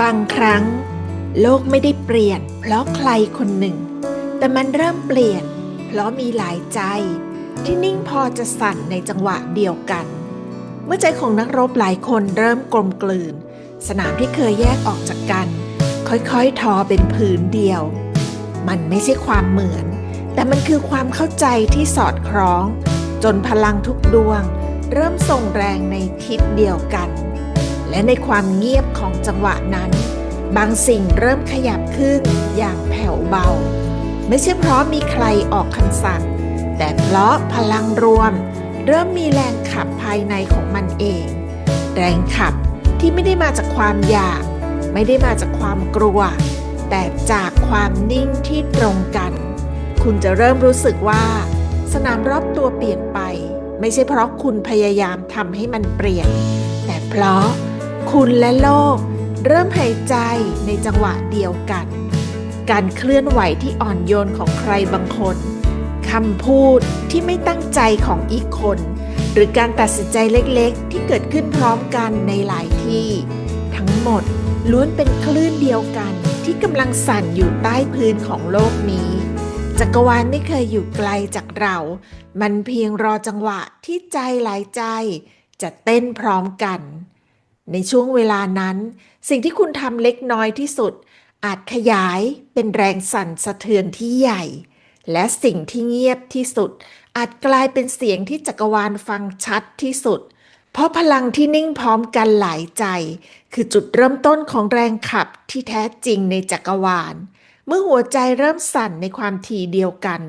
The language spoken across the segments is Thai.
บางครั้ง โลกไม่ได้เปลี่ยน เพราะใครคนหนึ่ง แต่มันเริ่มเปลี่ยน เพราะมีหลายใจ ที่นิ่งพอจะสั่นในจังหวะเดียวกัน เมื่อใจของนักรบหลายคนเริ่มกลมกลืน สนามที่เคยแยกออกจากกัน ค่อยๆ ทอเป็นผืนเดียว มันไม่ใช่ความเหมือน แต่มันคือความเข้าใจที่สอดคล้อง จนพลังทุกดวง เริ่มส่งแรงในทิศเดียวกัน และในความเงียบของจังหวะนั้น บางสิ่งเริ่มขยับขึ้นอย่างแผ่วเบา ไม่ใช่เพราะมีใครออกคำสั่ง แต่เพราะพลังรวม เริ่มมีแรงขับภายในของมันเอง แรงขับที่ไม่ได้มาจากความอยาก ไม่ได้มาจากความกลัว แต่จากความนิ่งที่ตรงกัน คุณจะเริ่มรู้สึกว่า สนามรอบตัวเปลี่ยนไป ไม่ใช่เพราะคุณพยายามทำให้มันเปลี่ยน แต่เพราะ คุณและโลก เริ่มหายใจในจังหวะเดียวกัน การเคลื่อนไหวที่อ่อนโยนของใครบางคนคำพูดที่ไม่ตั้งใจของอีกคน หรือการตัดสินใจเล็กๆ ที่เกิดขึ้นพร้อมกันในหลายที่ ทั้งหมดล้วนเป็นคลื่นเดียวกันที่กำลังสั่นอยู่ใต้พื้นของโลกนี้ จักรวาลไม่เคยอยู่ไกลจากเรา มันเพียงรอจังหวะที่ใจหลายใจ จะเต้นพร้อมกัน ในช่วงเวลานั้น สิ่งที่คุณทำเล็กน้อยที่สุด อาจขยายเป็นแรงสั่นสะเทือนที่ใหญ่ และสิ่งที่เงียบที่สุด อาจกลายเป็นเสียงที่จักรวาลฟังชัดที่สุด เพราะพลังที่นิ่งพร้อมกันหลายใจ คือจุดเริ่มต้นของแรงขับที่แท้จริงในจักรวาล เมื่อหัวใจเริ่มสั่นในความถี่เดียวกัน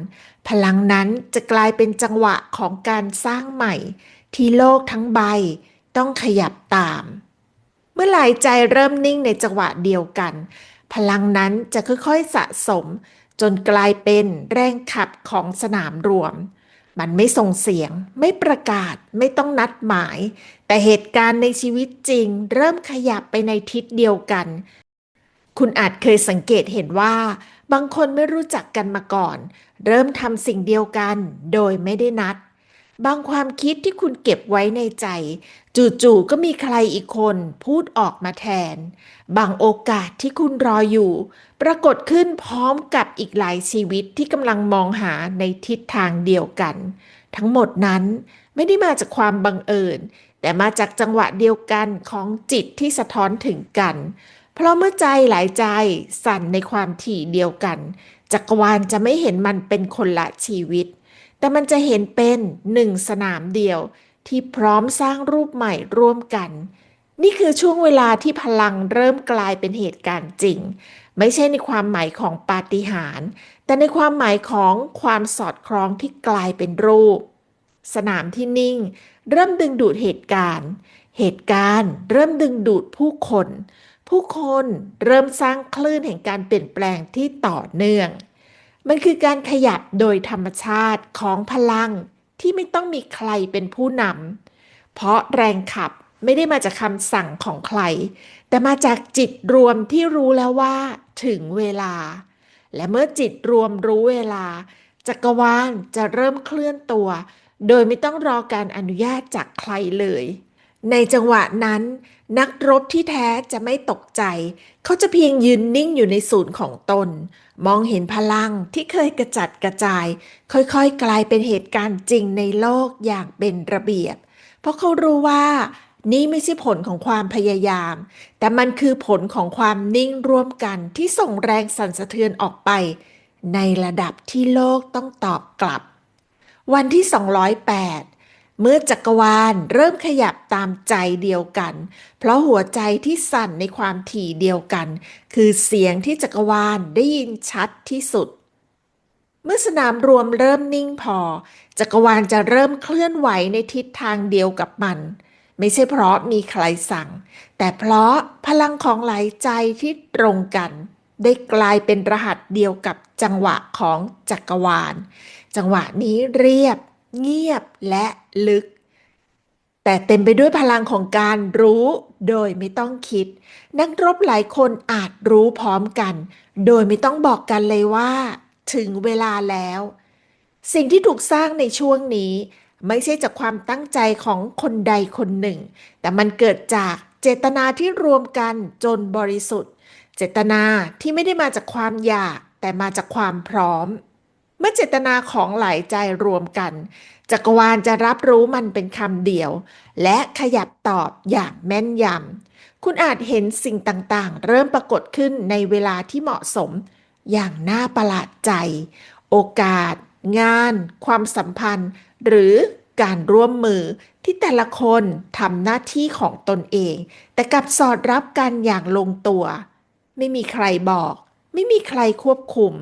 พลังนั้นจะกลายเป็นจังหวะของการสร้างใหม่ ที่โลกทั้งใบต้องขยับตามายใจเริ่มนิ่งในจังหวะเดียวกัน พลังนั้นจะค่อยๆสะสม จนกลายเป็นแรงขับของสนามรวม มันไม่ส่งเสียง ไม่ประกาศ ไม่ต้องนัดหมาย แต่เหตุการณ์ในชีวิตจริง เริ่มขยับไปในทิศเดียวกัน คุณอาจเคยสังเกตเห็นว่า บางคนไม่รู้จักกันมาก่อน เริ่มทำสิ่งเดียวกัน โดยไม่ได้นัด บางความคิดที่คุณเก็บไว้ในใจ จู่ๆก็มีใครอีกคนพูดออกมาแทน บางโอกาสที่คุณรออยู่ ปรากฏขึ้นพร้อมกับอีกหลายชีวิตที่กำลังมองหาในทิศทางเดียวกัน ทั้งหมดนั้นไม่ได้มาจากความบังเอิญ แต่มาจากจังหวะเดียวกันของจิตที่สะท้อนถึงกัน เพราะเมื่อใจหลายใจสั่นในความถี่เดียวกันจักรวาลจะไม่เห็นมันเป็นคนละชีวิต แต่มันจะเห็นเป็นหนึ่งสนามเดียวที่พร้อมสร้างรูปใหม่ร่วมกัน นี่คือช่วงเวลาที่พลังเริ่มกลายเป็นเหตุการณ์จริง ไม่ใช่ในความหมายของปาฏิหาริย์แต่ในความหมายของความสอดคล้องที่กลายเป็นรูป สนามที่นิ่ง เริ่มดึงดูดเหตุการณ์ เหตุการณ์เริ่มดึงดูดผู้คน ผู้คนเริ่มสร้างคลื่นแห่งการเปลี่ยนแปลงที่ต่อเนื่อง มันคือการขยับโดยธรรมชาติของพลังที่ไม่ต้องมีใครเป็นผู้นำเพราะแรงขับไม่ได้มาจากคำสั่งของใคร แต่มาจากจิตรวมที่รู้แล้วว่า ถึงเวลา และเมื่อจิตรวมรู้เวลา จักรวาลจะเริ่มเคลื่อนตัว โดยไม่ต้องรอการอนุญาตจากใครเลย ในจังหวะนั้น นักรบที่แท้จะไม่ตกใจ เขาจะเพียงยืนนิ่งอยู่ในศูนย์ของตน มองเห็นพลังที่เคยกระจัดกระจาย ค่อยๆ กลายเป็นเหตุการณ์จริงในโลกอย่างเป็นระเบียบ เพราะเขารู้ว่านี่ไม่ใช่ผลของความพยายาม แต่มันคือผลของความนิ่งร่วมกันที่ส่งแรงสั่นสะเทือนออกไป ในระดับที่โลกต้องตอบกลับ วันที่ 208 เมื่อจักรวาลเริ่มขยับตามใจเดียวกัน เพราะหัวใจที่สั่นในความถี่เดียวกัน คือเสียงที่จักรวาลได้ยินชัดที่สุด เมื่อสนามรวมเริ่มนิ่งพอ จักรวาลจะเริ่มเคลื่อนไหวในทิศทางเดียวกับมัน ไม่ใช่เพราะมีใครสั่ง แต่เพราะพลังของหลายใจที่ตรงกัน ได้กลายเป็นรหัสเดียวกับจังหวะของจักรวาล จังหวะนี้เรียบ เงียบและ ลึก แต่เต็มไปด้วยพลังของการรู้โดยไม่ต้องคิด นักรบหลายคนอาจรู้พร้อมกัน โดยไม่ต้องบอกกันเลยว่า ถึงเวลาแล้ว สิ่งที่ถูกสร้างในช่วงนี้ไม่ใช่จากความตั้งใจของคนใดคนหนึ่ง แต่มันเกิดจากเจตนาที่รวมกันจนบริสุทธิ์ เจตนาที่ไม่ได้มาจากความอยาก แต่มาจากความพร้อม มื่อเจตนาของหลายใจรวมกัน จักรวาลจะรับรู้มันเป็นคำเดียว และขยับตอบอย่างแม่นยำคุณอาจเห็นสิ่งต่างๆ เริ่มปรากฏขึ้นในเวลาที่เหมาะสม อย่างน่าประหลาดใจ โอกาส งาน ความสัมพันธ์ หรือการร่วมมือที่แต่ละคนทำหน้าที่ของตนเอง แต่กลับสอดรับกันอย่างลงตัว ไม่มีใครบอก ไม่มีใครควบคุม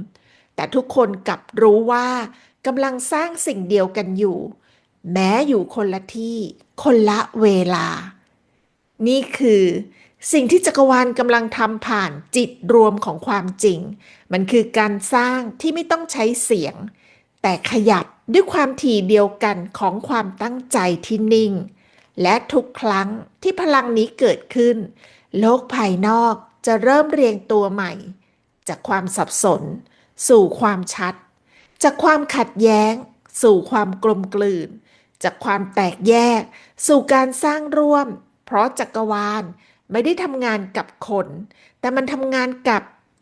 แต่ทุกคนกลับรู้ว่ากำลังสร้างสิ่งเดียวกันอยู่ แม้อยู่คนละที่ คนละเวลา นี่คือสิ่งที่จักรวาลกำลังทำผ่านจิตรวมของความจริง มันคือการสร้างที่ไม่ต้องใช้เสียง แต่ขยับด้วยความถี่เดียวกันของความตั้งใจที่นิ่ง และทุกครั้งที่พลังนี้เกิดขึ้น โลกภายนอกจะเริ่มเรียงตัวใหม่ จากความสับสน สู่ความชัด จากความขัดแย้ง สู่ความกลมกลืน จากความแตกแยก สู่การสร้างร่วม เพราะจักรวาลไม่ได้ทำงานกับคน แต่มันทำงานกับ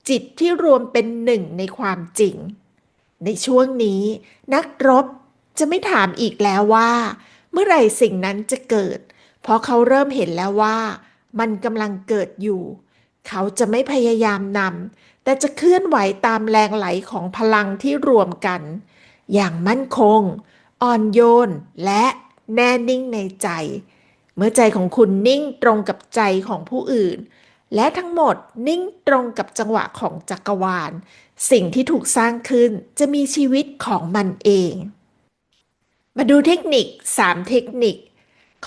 จิตที่รวมเป็นหนึ่งในความจริง ในช่วงนี้นักรบจะไม่ถามอีกแล้วว่า เมื่อไหร่สิ่งนั้นจะเกิด เพราะเขาเริ่มเห็นแล้วว่า มันกำลังเกิดอยู่ เขาจะไม่พยายามนำ แต่จะเคลื่อนไหวตามแรงไหลของพลังที่รวมกัน อย่างมั่นคง อ่อนโยน และแน่นิ่งในใจ เมื่อใจของคุณนิ่งตรงกับใจของผู้อื่น และทั้งหมดนิ่งตรงกับจังหวะของจักรวาล สิ่งที่ถูกสร้างขึ้นจะมีชีวิตของมันเอง มาดูเทคนิค 3 เทคนิค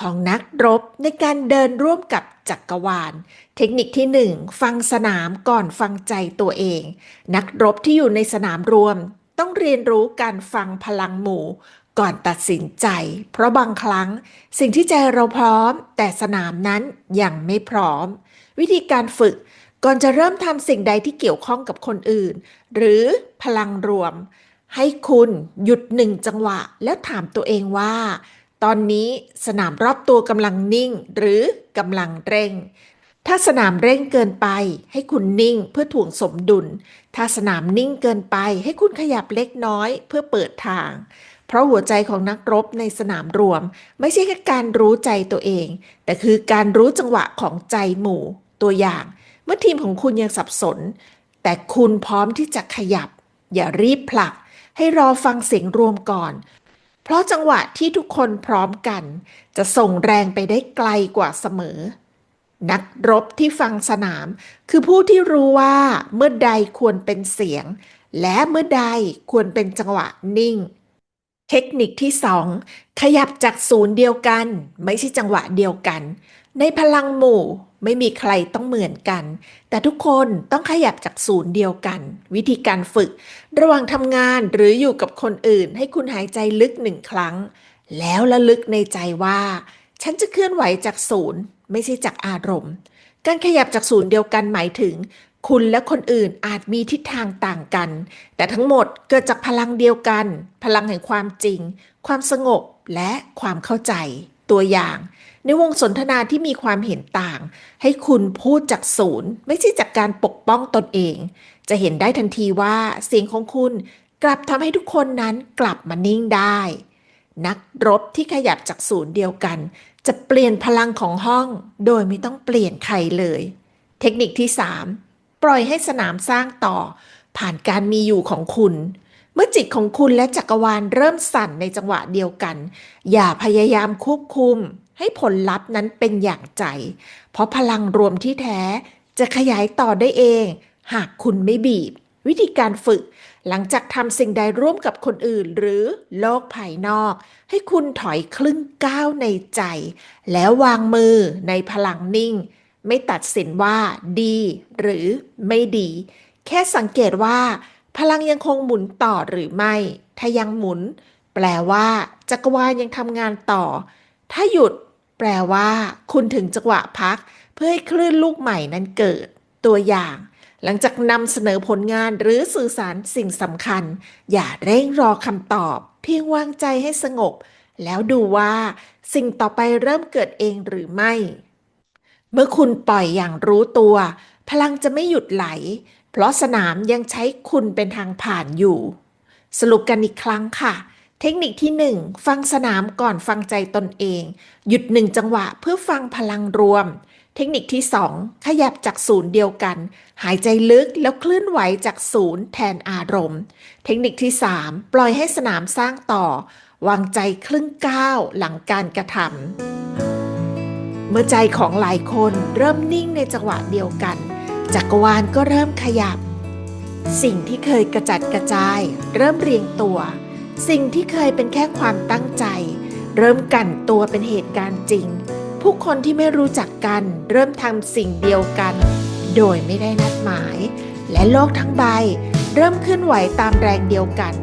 ของนักรบในการเดินร่วมกับจักรวาล เทคนิคที่ 1 ฟังสนามก่อนฟังใจตัวเอง นักรบที่อยู่ในสนามรวม ต้องเรียนรู้การฟังพลังหมู่ ก่อนตัดสินใจ เพราะบางครั้ง สิ่งที่ใจเราพร้อม แต่สนามนั้นยังไม่พร้อม วิธีการฝึกก่อนจะเริ่มทำสิ่งใดที่เกี่ยวข้องกับคนอื่น หรือพลังรวม ให้คุณหยุดหนึ่งจังหวะแล้วถามตัวเองว่า ตอนนี้สนามรอบตัวกำลังนิ่งหรือกำลังเร่ง ถ้าสนามเร่งเกินไป ให้คุณนิ่งเพื่อถ่วงสมดุล ถ้าสนามนิ่งเกินไป ให้คุณขยับเล็กน้อยเพื่อเปิดทาง เพราะหัวใจของนักรบในสนามรวม ไม่ใช่แค่การรู้ใจตัวเอง แต่คือการรู้จังหวะของใจหมู่ ตัวอย่าง เมื่อทีมของคุณยังสับสน แต่คุณพร้อมที่จะขยับ อย่ารีบผลัก ให้รอฟังเสียงรวมก่อน เพราะจังหวะที่ทุกคนพร้อมกัน จะส่งแรงไปได้ไกลกว่าเสมอ นักรบที่ฟังสนาม คือผู้ที่รู้ว่าเมื่อใดควรเป็นเสียง และเมื่อใดควรเป็นจังหวะนิ่ง เทคนิคที่ 2 ขยับจากศูนย์เดียวกัน ไม่ใช่จังหวะเดียวกัน ในพลังหมู่ไม่มีใครต้องเหมือนกัน แต่ทุกคนต้องขยับจากศูนย์เดียวกัน วิธีการฝึก ระหว่างทำงานหรืออยู่กับคนอื่น ให้คุณหายใจลึกหนึ่งครั้ง แล้วระลึกในใจว่า ฉันจะเคลื่อนไหวจากศูนย์ ไม่ใช่จากอารมณ์ การขยับจากศูนย์เดียวกันหมายถึง คุณและคนอื่นอาจมีทิศทางต่างกัน แต่ทั้งหมดเกิดจากพลังเดียวกัน พลังแห่งความจริง ความสงบและความเข้าใจ ตัวอย่าง ในวงสนทนาที่มีความเห็นต่าง ให้คุณพูดจากศูนย์ ไม่ใช่จากการปกป้องตนเอง จะเห็นได้ทันทีว่าเสียงของคุณกลับทำให้ทุกคนนั้นกลับมานิ่งได้ นักรบที่ขยับจากศูนย์เดียวกัน จะเปลี่ยนพลังของห้อง โดยไม่ต้องเปลี่ยนใครเลย เทคนิคที่ 3 ปล่อยให้สนามสร้างต่อ ผ่านการมีอยู่ของคุณ เมื่อจิตของคุณและจักรวาลเริ่มสั่นในจังหวะเดียวกัน อย่าพยายามควบคุม ให้ผลลัพธ์นั้นเป็นอย่างใจ เพราะพลังรวมที่แท้จะขยายต่อได้เอง หากคุณไม่บีบ วิธีการฝึก หลังจากทำสิ่งใดร่วมกับคนอื่น หรือโลกภายนอก ให้คุณถอยครึ่งก้าวในใจ แล้ววางมือในพลังนิ่ง ไม่ตัดสินว่าดีหรือไม่ดี แค่สังเกตว่า พลังยังคงหมุนต่อหรือไม่ ถ้ายังหมุน แปลว่า จักรวาลยังทำงานต่อ ถ้าหยุด แปลว่า คุณถึงจังหวะพัก เพื่อให้คลื่นลูกใหม่นั้นเกิด ตัวอย่าง หลังจากนำเสนอผลงานหรือสื่อสารสิ่งสำคัญ อย่าเร่งรอคำตอบ เพียงวางใจให้สงบ แล้วดูว่า สิ่งต่อไปเริ่มเกิดเองหรือไม่ เมื่อคุณปล่อยอย่างรู้ตัว พลังจะไม่หยุดไหล เพราะสนามยังใช้คุณเป็นทางผ่านอยู่ สรุปกันอีกครั้งค่ะ เทคนิคที่ 1 ฟังสนามก่อนฟังใจตนเอง หยุดหนึ่งจังหวะเพื่อฟังพลังรวม เทคนิคที่ 2 ขยับจากศูนย์เดียวกัน หายใจลึกแล้วเคลื่อนไหวจากศูนย์แทนอารมณ์ เทคนิคที่ 3 ปล่อยให้สนามสร้างต่อ วางใจครึ่งก้าวหลังการกระทำเมื่อใจของหลายคนเริ่มนิ่งในจังหวะเดียวกัน จักรวาลก็เริ่มขยับ สิ่งที่เคยกระจัดกระจาย เริ่มเรียงตัว สิ่งที่เคยเป็นแค่ความตั้งใจ เริ่มกั่นตัวเป็นเหตุการณ์จริง ผู้คนที่ไม่รู้จักกันเริ่มทำสิ่งเดียวกัน โดยไม่ได้นัดหมาย และโลกทั้งใบ เริ่มเคลื่อนไหวตามแรงเดียวกัน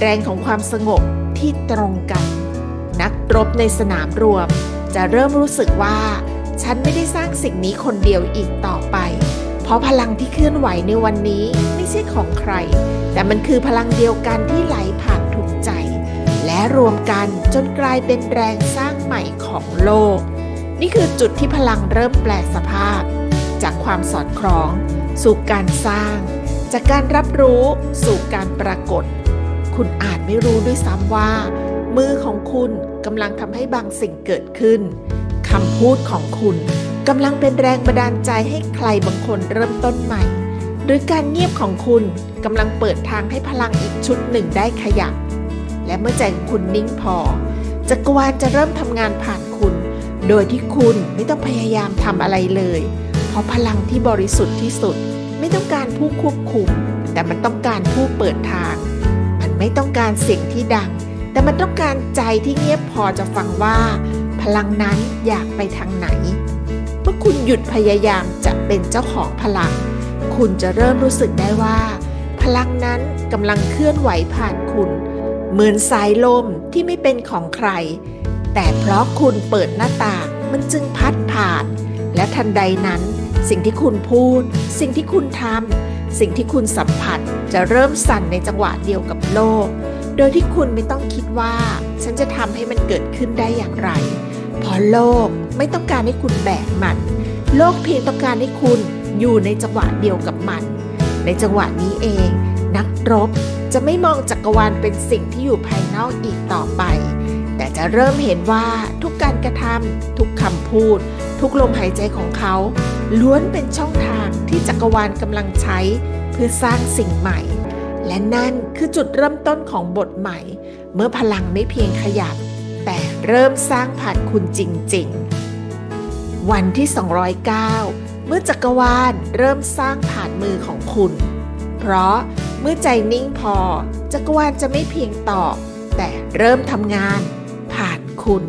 แรงของความสงบที่ตรงกัน นักรบในสนามรวม จะเริ่มรู้สึกว่า ฉันไม่ได้สร้างสิ่งนี้คนเดียวอีกต่อไป ราะพลังที่เคลื่อนไหวในวันนี้ไม่ใช่ของใคร แต่มันคือพลังเดียวกันที่ไหลผ่านทุกใจ และรวมกันจนกลายเป็นแรงสร้างใหม่ของโลก นี่คือจุดที่พลังเริ่มแปลสภาพ จากความสอดคล้อง สู่การสร้าง จากการรับรู้สู่การปรากฏ คุณอาจไม่รู้ด้วยซ้ำว่า มือของคุณกำลังทำให้บางสิ่งเกิดขึ้นคำพูดของคุณ กำลังเป็นแรงบันดาลใจให้ใครบางคนเริ่มต้นใหม่ หรือการเงียบของคุณกำลังเปิดทางให้พลังอีกชุดหนึ่งได้ขยับ และเมื่อใจของคุณนิ่งพอ จักรวาลจะเริ่มทำงานผ่านคุณ โดยที่คุณไม่ต้องพยายามทำอะไรเลย เพราะพลังที่บริสุทธิ์ที่สุด ไม่ต้องการผู้ควบคุม แต่มันต้องการผู้เปิดทาง มันไม่ต้องการเสียงที่ดัง แต่มันต้องการใจที่เงียบพอจะฟังว่า พลังนั้นอยากไปทางไหน เมื่อคุณหยุดพยายามจะเป็นเจ้าของพลัง คุณจะเริ่มรู้สึกได้ว่า พลังนั้นกำลังเคลื่อนไหวผ่านคุณ เหมือนสายลมที่ไม่เป็นของใคร แต่เพราะคุณเปิดหน้าต่างมันจึงพัดผ่าน และทันใดนั้น สิ่งที่คุณพูด สิ่งที่คุณทำสิ่งที่คุณสัมผัสจะเริ่มสั่นในจังหวะเดียวกับโลก โดยที่คุณไม่ต้องคิดว่า ฉันจะทำให้มันเกิดขึ้นได้อย่างไร เพราะโลกไม่ต้องการให้คุณแบกมัน โลกเพียงต้องการให้คุณอยู่ในจังหวะเดียวกับมัน ในจังหวะนี้เอง นักรบจะไม่มองจักรวาลเป็นสิ่งที่อยู่ภายนอกอีกต่อไป แต่จะเริ่มเห็นว่าทุกการกระทำทุกคำพูด ทุกลมหายใจของเขา ล้วนเป็นช่องทางที่จักรวาลกำลังใช้ เพื่อสร้างสิ่งใหม่ และนั่นคือจุดเริ่มต้นของบทใหม่ เมื่อพลังไม่เพียงขยับ แต่เริ่มสร้างผ่านคุณจริง ๆ วันที่ 209 เมื่อจักรวาลเริ่มสร้างผ่านมือของคุณ เพราะเมื่อใจนิ่งพอ จักรวาลจะไม่เพียงตอบ แต่เริ่มทำงานผ่านคุณ